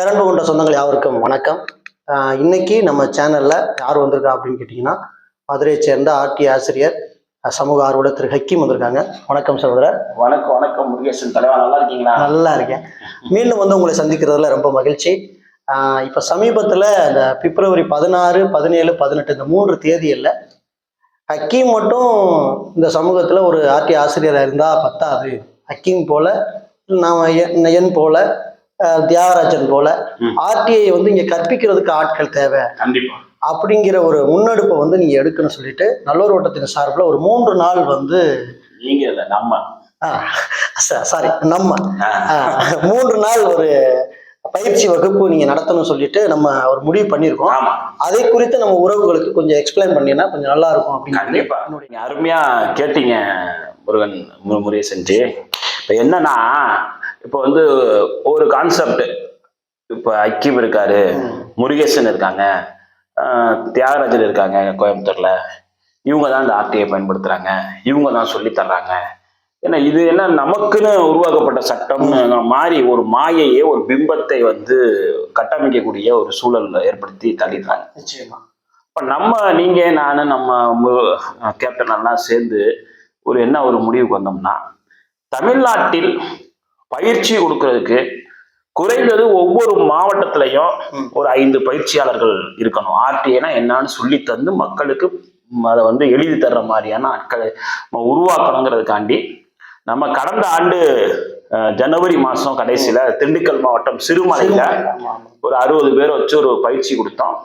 பேரன்பு கொண்ட சொந்தங்கள் யாவருக்கும் வணக்கம். இன்னைக்கு நம்ம சேனல்ல யார் வந்திருக்கா அப்படின்னு கேட்டிங்கன்னா மதுரையை சேர்ந்த ஆர்டி ஆசிரியர் சமூக ஆர்வலர் திரு ஹக்கீம் வந்திருக்காங்க. வணக்கம் சகோதரர். வணக்கம் வணக்கம் முருகேசன். தலைவா நல்லா இருக்கீங்களா? நல்லா இருக்கேன். மீண்டும் வந்து உங்களை சந்திக்கிறதுல ரொம்ப மகிழ்ச்சி. இப்ப சமீபத்துல இந்த பிப்ரவரி பதினாறு பதினேழு பதினெட்டு இந்த மூன்று தேதியில் ஹக்கீம் மட்டும் இந்த சமூகத்துல ஒரு ஆர்டி ஆசிரியராக இருந்தா பத்தாது. ஹக்கீம் போல நான் என் போல தியாகராஜன் போல. ஆர்டிஐ வந்து இங்க கற்பிக்கிறதுக்கு ஆட்கள் தேவை. கண்டிப்பா. அப்படிங்கிற ஒரு முன்னெடுப்பை வந்து நீங்க எடுக்கணும்னு சொல்லிட்டு நல்லூர் வட்டத்தின் சார்பில் ஒரு மூன்று நாள் வந்து நீங்க இல்ல நம்ம. சாரி நம்ம. மூன்று நாள் ஒரு பயிற்சி வகுப்பு நீங்க நடத்தணும்னு சொல்லிட்டு நம்ம ஒரு முடிவு பண்ணியிருக்கோம். அதை குறித்து நம்ம உறவுகளுக்கு கொஞ்சம் எக்ஸ்பிளைன் பண்ணீங்கன்னா கொஞ்சம் நல்லா இருக்கும் அப்படின்னு அருமையா கேட்டீங்க முருகன் மு- முருகேசன் ஜி இப்ப என்னன்னா இப்ப வந்து ஒரு கான்செப்ட் இப்ப ஐக்கியம் இருக்காரு முருகேசன் இருக்காங்க தியாகராஜர் இருக்காங்க கோயம்புத்தூர்ல. இவங்க தான் இந்த ஆர்டிஐ பயன்படுத்துறாங்க. இவங்க தான் சொல்லி தர்றாங்க. ஏன்னா இது என்ன நமக்குன்னு உருவாக்கப்பட்ட சட்டம்னு மாறி ஒரு மாயையே ஒரு பிம்பத்தை வந்து கட்டமைக்கக்கூடிய ஒரு சூழல் ஏற்படுத்தி தள்ளிடுறாங்க. நிச்சயமா. இப்போ நம்ம நீங்க நான் நம்ம கேப்டன் எல்லாம் சேர்ந்து ஒரு என்ன ஒரு முடிவுக்கு வந்தோம்னா தமிழ்நாட்டில் பயிற்சி கொடுக்கறதுக்கு குறைந்தது ஒவ்வொரு மாவட்டத்திலையும். ஒரு ஐந்து பயிற்சியாளர்கள் இருக்கணும் ஆர்டிஐனா என்னன்னு சொல்லி தந்து மக்களுக்கு அதை வந்து எழுதி தர்ற மாதிரியான ஆட்களை உருவாக்கணுங்கிறதுக்காண்டி நம்ம கடந்த ஆண்டு ஜனவரி மாசம் கடைசியில திண்டுக்கல் மாவட்டம் சிறுமலையில. ஒரு அறுபது பேர் வச்சு ஒரு பயிற்சி கொடுத்தோம்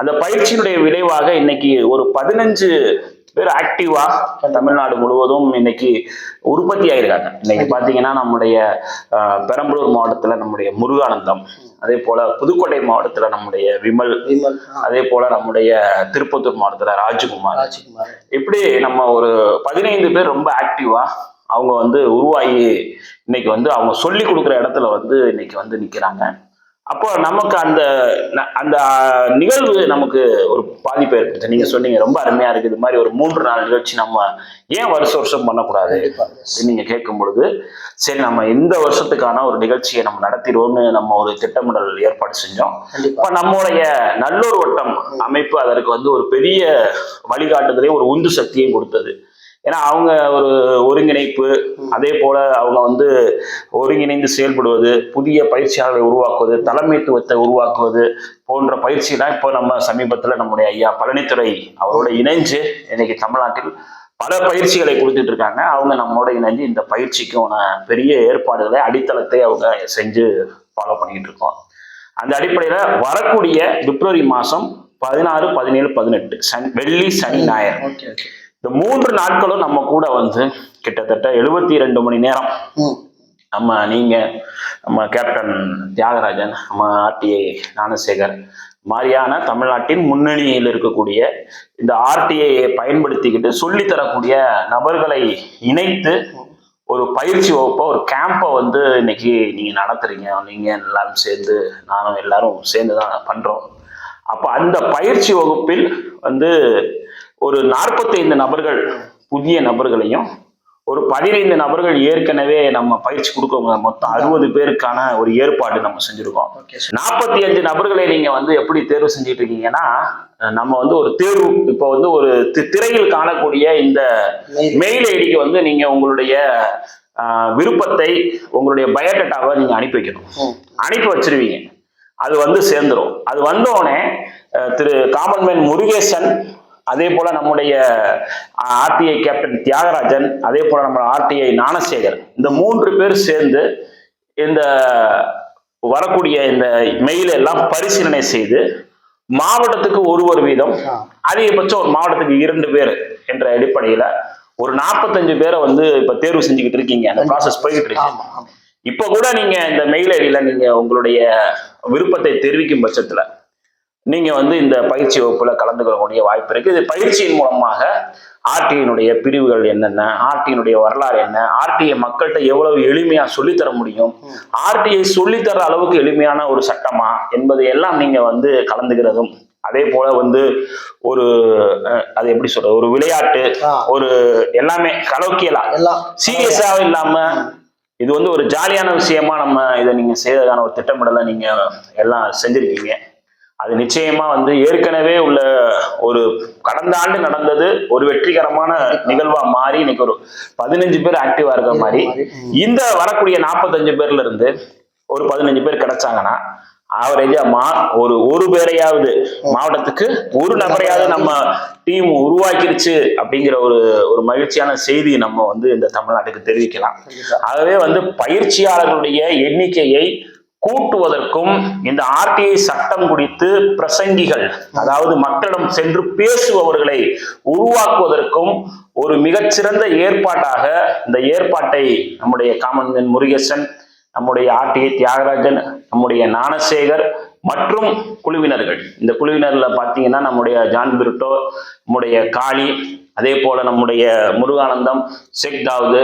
அந்த பயிற்சியினுடைய விளைவாக இன்னைக்கு ஒரு பதினஞ்சு பேர் ஆக்டிவா தமிழ்நாடு முழுவதும் இன்னைக்கு உற்பத்தி ஆயிருக்காங்க. இன்னைக்கு பாத்தீங்கன்னா நம்முடைய பெரம்பலூர் மாவட்டத்துல நம்முடைய முருகானந்தம் அதே போல புதுக்கோட்டை மாவட்டத்துல நம்முடைய விமல் அதே போல நம்முடைய திருப்பத்தூர் மாவட்டத்துல ராஜ்குமார். ராஜ்குமார். இப்படி நம்ம ஒரு பதினைந்து பேர் ரொம்ப ஆக்டிவா அவங்க வந்து உருவாகி இன்னைக்கு வந்து அவங்க சொல்லி கொடுக்குற இடத்துல வந்து இன்னைக்கு வந்து நிக்கிறாங்க. அப்போ நமக்கு அந்த அந்த நிகழ்வு நமக்கு ஒரு பாதிப்பை ஏற்படுத்து நீங்க சொன்னீங்க ரொம்ப அருமையா இருக்கு இது மாதிரி ஒரு மூன்று நாள் நிகழ்ச்சி நம்ம ஏன் வருஷம் வருஷம் பண்ணக்கூடாது. அப்படின்னு நீங்க கேட்கும் பொழுது சரி நம்ம இந்த வருஷத்துக்கான ஒரு நிகழ்ச்சியை நம்ம நடத்திடுவோம்னு நம்ம ஒரு திட்டமிடல் ஏற்பாடு செஞ்சோம். இப்ப நம்முடைய நல்லூர் வட்டம் அமைப்பு அதற்கு வந்து ஒரு பெரிய வழிகாட்டுதலையும் ஒரு உந்து சக்தியும் கொடுத்தது. ஏன்னா அவங்க ஒரு ஒருங்கிணைப்பு அதே போல அவங்க வந்து ஒருங்கிணைந்து செயல்படுவது புதிய பயிற்சியாளர்களை உருவாக்குவது தலைமைத்துவத்தை உருவாக்குவது போன்ற பயிற்சியெல்லாம் இப்போ நம்ம சமீபத்துல நம்முடைய ஐயா பழனித்துறை அவரோட இணைஞ்சு இன்னைக்கு தமிழ்நாட்டில் பல பயிற்சிகளை கொடுத்துட்டு இருக்காங்க. அவங்க நம்மளோட இணைஞ்சு இந்த பயிற்சிக்கான பெரிய ஏற்பாடுகளை அடித்தளத்தை அவங்க செஞ்சு ஃபாலோ பண்ணிட்டு இருக்கோம். அந்த அடிப்படையில வரக்கூடிய பிப்ரவரி மாசம் பதினாறு பதினேழு பதினெட்டு சனி வெள்ளி சனி ஞாயிறு. இந்த மூன்று நாட்களும் நம்ம கூட வந்து கிட்டத்தட்ட எழுபத்தி ரெண்டு மணி நேரம் நம்ம நீங்க நம்ம கேப்டன் தியாகராஜன் நம்ம ஆர்டிஐ ஞானசேகர் மாதிரியான தமிழ்நாட்டின் முன்னணியில் இருக்கக்கூடிய இந்த ஆர்டிஐயை பயன்படுத்திக்கிட்டு சொல்லித் தரக்கூடிய நபர்களை இணைத்து ஒரு பயிற்சி வகுப்பை ஒரு கேம்பை வந்து இன்னைக்கு நீங்க நடத்துறீங்க. நீங்க எல்லாரும் சேர்ந்து நானும் எல்லாரும் சேர்ந்து தான் பண்றோம். அப்போ அந்த பயிற்சி வகுப்பில் வந்து ஒரு நாற்பத்தைந்து நபர்கள் புதிய நபர்களையும் ஒரு பதினைந்து நபர்கள் ஏற்கனவே நம்ம பயிற்சி கொடுக்கவங்க மொத்தம் அறுபது பேருக்கான ஒரு ஏற்பாடு நம்ம செஞ்சிருக்கோம். நாற்பத்தி அஞ்சு நபர்களை நீங்க வந்து எப்படி தேர்வு செஞ்சுட்டு இருக்கீங்கன்னா நம்ம வந்து ஒரு தேர்வு இப்போ வந்து ஒரு தி- திரையில் காணக்கூடிய இந்த. மெயில் ஐடிக்கு வந்து நீங்க உங்களுடைய விருப்பத்தை உங்களுடைய பயோடேட்டாவை நீங்க அனுப்பி வைக்கணும். அனுப்பி வச்சிருவீங்க. அது வந்து சேர்ந்துரும். அது வந்தோடனே திரு காமன்மேன் முருகேசன் அதே போல நம்முடைய ஆர்டிஐ கேப்டன் தியாகராஜன் அதே போல நம்ம ஆர்டிஐ ஞானசேகர் இந்த மூன்று பேர் சேர்ந்து இந்த வரக்கூடிய இந்த மெயில் எல்லாம் பரிசீலனை செய்து மாவட்டத்துக்கு ஒருவர் வீதம் அதிகபட்சம் ஒரு மாவட்டத்துக்கு இரண்டு பேர் என்ற அடிப்படையில ஒரு நாற்பத்தஞ்சு பேரை வந்து இப்ப தேர்வு செஞ்சுக்கிட்டு இருக்கீங்க. அந்த ப்ராசஸ் போய்கிட்டு இருக்கு. ஆமா ஆமா. இப்ப கூட நீங்க இந்த மெயில் ஐடியில நீங்க உங்களுடைய விருப்பத்தை தெரிவிக்கும் பட்சத்துல நீங்க வந்து இந்த பயிற்சி வகுப்புல கலந்துக்கக்கூடிய வாய்ப்பு இருக்கு. இது பயிற்சியின் மூலமாக ஆர்டியினுடைய பிரிவுகள் என்னென்ன ஆர்டியினுடைய வரலாறு என்ன ஆர்டிஐ மக்கள்கிட்ட எவ்வளவு எளிமையா சொல்லித்தர முடியும் ஆர்டிஐ சொல்லித்தர அளவுக்கு எளிமையான ஒரு சட்டமா என்பதை எல்லாம் நீங்க வந்து கலந்துக்கிறதும் அதே போல வந்து ஒரு அது எப்படி சொல்றது ஒரு விளையாட்டு. ஒரு எல்லாமே கலோக்கியலா. எல்லாம் சீரியஸாவும் இல்லாம இது வந்து ஒரு ஜாலியான விஷயமா நம்ம இதை நீங்க செய்யறதுக்கான ஒரு திட்டமிடலை நீங்க எல்லாம் செஞ்சிருக்கீங்க. அது நிச்சயமா வந்து ஏற்கனவே உள்ள ஒரு கடந்த ஆண்டு நடந்தது ஒரு வெற்றிகரமான நிகழ்வா மாறி இன்னைக்கு ஒரு பதினஞ்சு பேர் ஆக்டிவா இருக்கிற மாதிரி. இந்த வரக்கூடிய நாற்பத்தஞ்சு பேர்ல இருந்து ஒரு பதினஞ்சு பேர் கிடைச்சாங்கன்னா ஆவரேஜா மா ஒரு ஒரு பேரையாவது மாவட்டத்துக்கு ஒரு நபரையாவது நம்ம டீம் உருவாக்கிருச்சு அப்படிங்கிற ஒரு ஒரு மகிழ்ச்சியான செய்தி நம்ம வந்து இந்த தமிழ்நாட்டுக்கு தெரிவிக்கலாம். ஆகவே வந்து பயிற்சியாளர்களுடைய எண்ணிக்கையை கூட்டுவதற்கும் இந்த ஆர்டிஐ சட்டம் குறித்து பிரசங்கிகள் அதாவது மக்களிடம் சென்று பேசுபவர்களை உருவாக்குவதற்கும் ஒரு மிகச்சிறந்த ஏற்பாட்டாக இந்த ஏற்பாட்டை நம்முடைய காமன்வென் முருகேசன் நம்முடைய ஆர்டிஐ தியாகராஜன் நம்முடைய ஞானசேகர் மற்றும் குழுவினர்கள். இந்த குழுவினர்ல பார்த்தீங்கன்னா நம்முடைய ஜான் பிரிட்டோ நம்முடைய காளி அதே போல நம்முடைய முருகானந்தம் ஷேக் தாவூது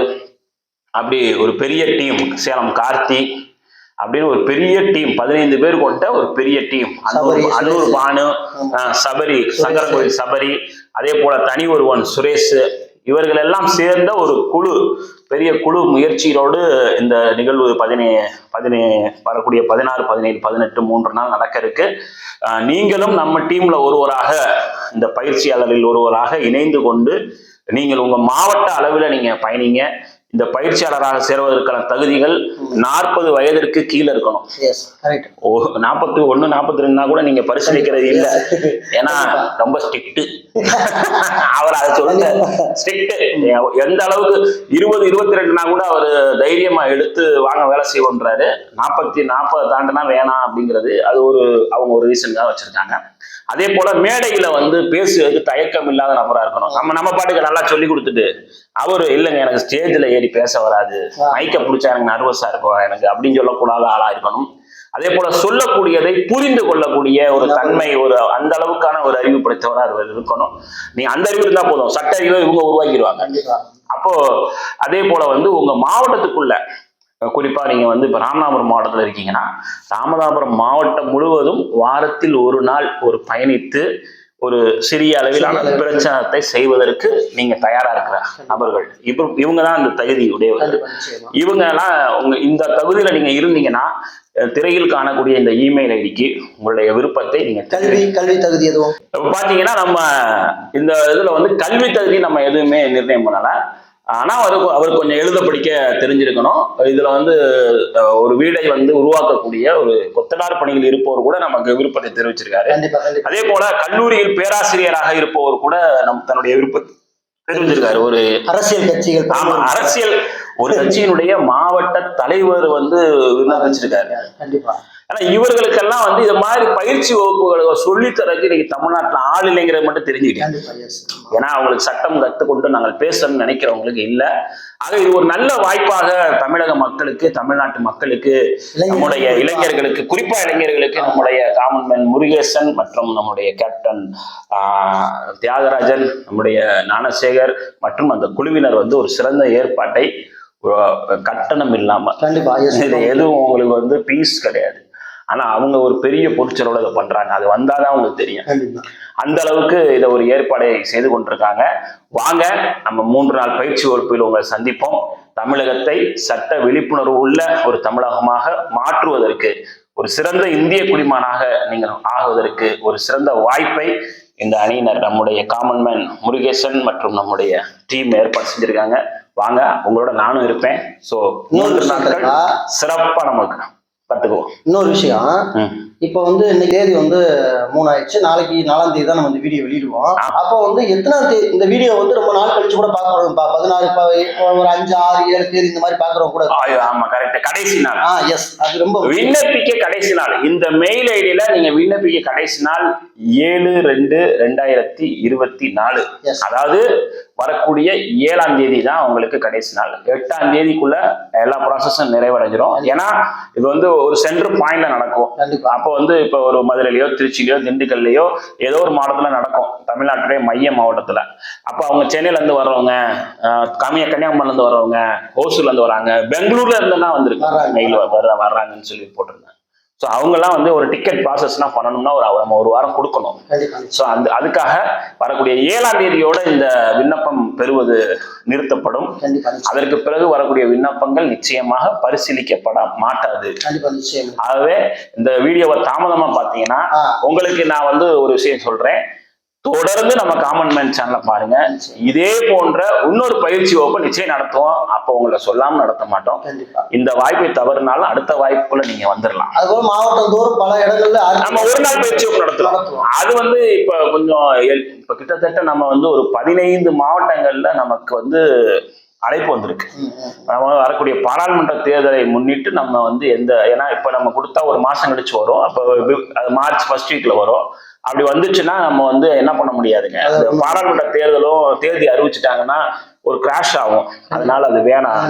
அப்படி ஒரு பெரிய டீம் சேலம் கார்த்தி அப்படின்னு ஒரு பெரிய டீம் பதினைந்து பேர் கொண்ட ஒரு பெரிய டீம். சுரேஷ். பானு சபரி சங்கரகோயில் சபரி அதே போல தனி ஒருவன் சுரேஷ். இவர்கள் எல்லாம் சேர்ந்த ஒரு குழு பெரிய குழு முயற்சியோடு இந்த நிகழ்வு பதினே பதினே வரக்கூடிய பதினாறு பதினேழு பதினெட்டு மூன்று நாள் நடக்க இருக்கு. நீங்களும் நம்ம டீம்ல ஒருவராக இந்த பயிற்சியாளரில் ஒருவராக இணைந்து கொண்டு நீங்கள் உங்க மாவட்ட அளவில் நீங்க பயணிங்க. இந்த பயிற்சியாளராக சேர்வதற்கான தகுதிகள் நாற்பது வயதிற்கு கீழே இருக்கணும். நாற்பத்தி ஒண்ணு நாற்பத்தி ரெண்டுனா கூட நீங்க பரிசீலிக்கிறது இல்ல. ஏன்னா ரொம்ப ஸ்ட்ரிக்ட் அவர் அதை சொல்ல ஸ்ட்ரிக்ட் எந்த அளவுக்கு இருபது இருபத்தி ரெண்டுனா கூட அவர் தைரியமா எடுத்து வாங்க வேலை செய்வோன்றாரு. நாற்பத்தி நாற்பதை தாண்டினா வேணாம் அப்படிங்கிறது அது ஒரு அவங்க ஒரு ரீசனுக்காக வச்சிருக்காங்க. அதே போல மேடையில வந்து பேசுறதுக்கு தயக்கம் இல்லாத நபரா இருக்கணும். நம்ம நம்ம பாட்டுக்கு நல்லா சொல்லி கொடுத்துட்டு அவரு இல்லைங்க எனக்கு ஸ்டேஜ்ல ஏறி பேச வராது. மைக்க பிடிச்சா எனக்கு நர்வஸா இருக்கும். எனக்கு அப்படின்னு சொல்லக்கூடாத ஆளா இருக்கணும். அதே போல சொல்லக்கூடியதை புரிந்து கொள்ளக்கூடிய ஒரு தன்மை ஒரு அந்த அளவுக்கான ஒரு அறிவு அவர் இருக்கணும். நீ அந்த அறிவு இருந்தா போதும். சட்ட அறிவை இவங்க உருவாக்கிடுவாங்க. அப்போ அதே போல வந்து உங்க மாவட்டத்துக்குள்ள குறிப்பா நீங்க வந்து இப்ப ராமநாதபுரம் மாவட்டத்துல இருக்கீங்கன்னா ராமநாதபுரம் மாவட்டம் முழுவதும் வாரத்தில் ஒரு நாள் ஒரு பயணித்து ஒரு சிறிய அளவிலான. பிரச்சாரத்தை செய்வதற்கு நீங்க தயாரா இருக்கிற நபர்கள். இப்ப இவங்க தான் அந்த தகுதி உடையவர்கள். இவங்க எல்லாம் உங்க இந்த தகுதியில நீங்க இருந்தீங்கன்னா திரையில் காணக்கூடிய இந்த இமெயில் ஐடிக்கு உங்களுடைய விருப்பத்தை நீங்க கல்வி கல்வி தகுதி எதுவும்? பாத்தீங்கன்னா நம்ம இந்த இதுல வந்து கல்வி தகுதி நம்ம எதுவுமே நிர்ணயம் பண்ணல. ஆனா அவருக்கு அவர் கொஞ்சம் எழுத படிக்க தெரிஞ்சிருக்கணும். இதுல வந்து ஒரு வீடை வந்து உருவாக்கக்கூடிய ஒரு கொத்தனார் பணியில் இருப்பவர் கூட நமக்கு விருப்பத்தை தெரிவிச்சிருக்காரு. அதே போல கல்லூரியில் பேராசிரியராக இருப்பவர் கூட நம் தன்னுடைய விருப்பத்தை தெரிவிச்சிருக்காரு ஒரு அரசியல் கட்சிகள் ஆமா அரசியல் ஒரு கட்சியினுடைய மாவட்ட தலைவர் வந்து விண்ணப்பிச்சிருக்காரு. கண்டிப்பா. ஆனா இவர்களுக்கெல்லாம் வந்து இது மாதிரி பயிற்சி வகுப்புகளை சொல்லித் தரக்கு இன்னைக்கு தமிழ்நாட்டுல ஆள் இல்லைங்கிறது மட்டும் தெரிஞ்சுக்கிட்டேன் ஏன்னா அவங்களுக்கு சட்டம் கற்றுக்கொண்டு நாங்கள் பேசணும்னு நினைக்கிறவங்களுக்கு இல்ல. ஆக இது ஒரு நல்ல வாய்ப்பாக தமிழக மக்களுக்கு தமிழ்நாட்டு மக்களுக்கு நம்முடைய இளைஞர்களுக்கு குறிப்பா இளைஞர்களுக்கு நம்முடைய காமன்மேன் முருகேசன் மற்றும் நம்முடைய கேப்டன் ஆஹ், தியாகராஜன் நம்முடைய ஞானசேகர் மற்றும் அந்த குழுவினர் வந்து ஒரு சிறந்த ஏற்பாட்டை கட்டணம் இல்லாம கண்டிப்பா எதுவும் உங்களுக்கு வந்து பீஸ் கிடையாது. ஆனா அவங்க ஒரு பெரிய பொருட்செலவுல இதை பண்றாங்க. அது வந்தாதான் அவங்களுக்கு தெரியும். அந்த அளவுக்கு இதை ஒரு ஏற்பாடை செய்து கொண்டிருக்காங்க. வாங்க நம்ம மூன்று நாள் பயிற்சி வகுப்பில் உங்களை சந்திப்போம். தமிழகத்தை சட்ட விழிப்புணர்வு உள்ள ஒரு தமிழகமாக மாற்றுவதற்கு ஒரு சிறந்த இந்திய குடிமகனாக நீங்கள் ஆகுவதற்கு ஒரு சிறந்த வாய்ப்பை இந்த அணியினர் நம்முடைய காமன்மேன் முருகேசன் மற்றும் நம்முடைய டீம் ஏற்பாடு செஞ்சிருக்காங்க. வாங்க உங்களோட நானும் இருப்பேன். ஸோ மூன்று நாட்கள் இருக்கா? சிறப்பா நமக்கு கத்துக்குவோம் இன்னொரு விஷயம். இப்போ வந்து இன்னைக்கு தேதி வந்து மூணு ஆயிடுச்சு நாளைக்கு நாலாம் தேதி தான் நம்ம இந்த வீடியோ வெளியிடுவோம். அப்போ வந்து எத்தனாம் தேதி இந்த வீடியோ வந்து ரொம்ப நாள் கழிச்சு கூட பார்க்குறோம் பதினாறு ஒரு அஞ்சு ஆறு ஏழு தேதி இந்த மாதிரி பார்க்குறோம் கூட ஆமா கரெக்ட் கடைசி நாள். ஆ எஸ் அது ரொம்ப விண்ணப்பிக்க கடைசி நாள். இந்த மெயில் ஐடியில நீங்க விண்ணப்பிக்க கடைசி நாள் ஏழு ரெண்டு ரெண்டாயிரத்தி இருபத்தி நாலு. அதாவது வரக்கூடிய ஏழாம் தேதி தான் உங்களுக்கு கடைசி நாள். எட்டாம் தேதிக்குள்ள எல்லா ப்ராசஸும் நிறைவடைஞ்சிரும். ஏன்னா இது வந்து ஒரு சென்டர் பாயிண்ட்ல நடக்கும். அப்போ வந்து இப்போ ஒரு மதுரையிலயோ திருச்சியிலயோ திண்டுக்கல்லையோ ஏதோ ஒரு மாவட்டத்துல நடக்கும். தமிழ்நாட்டுடைய மைய மாவட்டத்துல. அப்போ அவங்க சென்னையில இருந்து வர்றவங்க கம்மியா கன்னியாகுமரில இருந்து வர்றவங்க ஓசூர்ல இருந்து வராங்க பெங்களூர்ல இருந்துலாம் வந்திருக்கு வர்றாங்க. மெயில் வர்ற வர்றாங்கன்னு சொல்லி போட்டிருந்தாங்க. ஸோ அவங்கெல்லாம் வந்து ஒரு டிக்கெட் ப்ராசஸ்லாம் பண்ணணும்னா ஒரு நம்ம ஒரு வாரம் கொடுக்கணும். ஸோ அந்த அதுக்காக வரக்கூடிய ஏழாம் தேதியோட இந்த விண்ணப்பம் பெறுவது நிறுத்தப்படும். அதற்கு பிறகு வரக்கூடிய விண்ணப்பங்கள் நிச்சயமாக பரிசீலிக்கப்பட மாட்டாது. ஆகவே இந்த வீடியோவை தாமதமா பார்த்தீங்கன்னா. உங்களுக்கு நான் வந்து ஒரு விஷயம் சொல்றேன். தொடர்ந்து நம்ம காமன் மேன் சேனலை பாருங்க. இதே போன்ற இன்னொரு பயிற்சி வகுப்பு நிச்சயம் நடத்துவோம். அப்போ உங்களை சொல்லாம நடத்த மாட்டோம். இந்த வாய்ப்பை தவறுனாலும் அடுத்த வாய்ப்புக்குள்ள நீங்க வந்துடலாம் அதுபோல மாவட்டம் தோறும் பல இடங்கள்ல நம்ம ஒரு நாள் பயிற்சி வகுப்பு நடத்தலாம். அது வந்து இப்ப கொஞ்சம் இப்ப கிட்டத்தட்ட நம்ம வந்து ஒரு பதினைந்து மாவட்டங்கள்ல நமக்கு வந்து அழைப்பு வந்திருக்கு. நம்ம வரக்கூடிய பாராளுமன்ற தேர்தலை முன்னிட்டு நம்ம வந்து எந்த ஏன்னா இப்ப நம்ம கொடுத்தா ஒரு மாசம் கழிச்சு வரும். அப்போ மார்ச் ஃபர்ஸ்ட் வீக்ல வரும். அப்படி வந்துச்சுன்னா நம்ம வந்து என்ன பண்ண முடியாதுங்க. பாராளுமன்ற தேர்தலும் தேதி அறிவிச்சிட்டாங்கன்னா ஒரு கிராஷ் ஆகும். அதனால அது வேணாம்.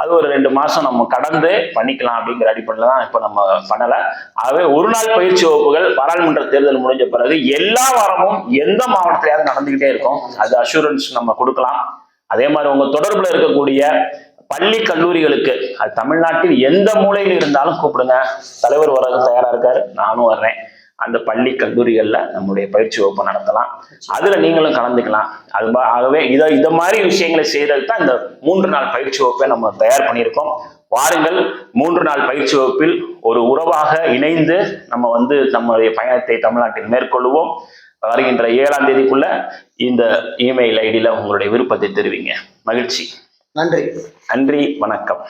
அது ஒரு ரெண்டு மாசம் நம்ம கடந்து பண்ணிக்கலாம் அப்படிங்கிற அடிப்படையில் தான் இப்போ நம்ம பண்ணல. ஆகவே ஒரு நாள் பயிற்சி வகுப்புகள் பாராளுமன்ற தேர்தல் முடிஞ்ச பிறகு எல்லா வாரமும் எந்த மாவட்டத்திலேயாவது நடந்துகிட்டே இருக்கும். அது அஷூரன்ஸ் நம்ம கொடுக்கலாம். அதே மாதிரி உங்க தொடர்புல இருக்கக்கூடிய பள்ளி கல்லூரிகளுக்கு அது தமிழ்நாட்டில் எந்த மூலையில் இருந்தாலும் கூப்பிடுங்க. தலைவர் வர்றதுக்கு தயாரா இருக்காரு. நானும் வர்றேன். அந்த பள்ளி கல்லூரிகள்ல நம்முடைய பயிற்சி வகுப்பு நடத்தலாம். அதுல நீங்களும் கலந்துக்கலாம். அது ஆகவே இதை இந்த மாதிரி விஷயங்களை செய்யறதுக்கு தான் இந்த மூன்று நாள் பயிற்சி வகுப்பை நம்ம தயார் பண்ணியிருக்கோம். வாருங்கள் மூன்று நாள் பயிற்சி வகுப்பில் ஒரு உறவாக இணைந்து நம்ம வந்து நம்முடைய பயணத்தை தமிழ்நாட்டில் மேற்கொள்வோம் வருகின்ற ஏழாம் தேதிக்குள்ள இந்த இமெயில் ஐடியில உங்களுடைய விருப்பத்தை தெரிவிங்க. மகிழ்ச்சி. நன்றி. நன்றி வணக்கம்.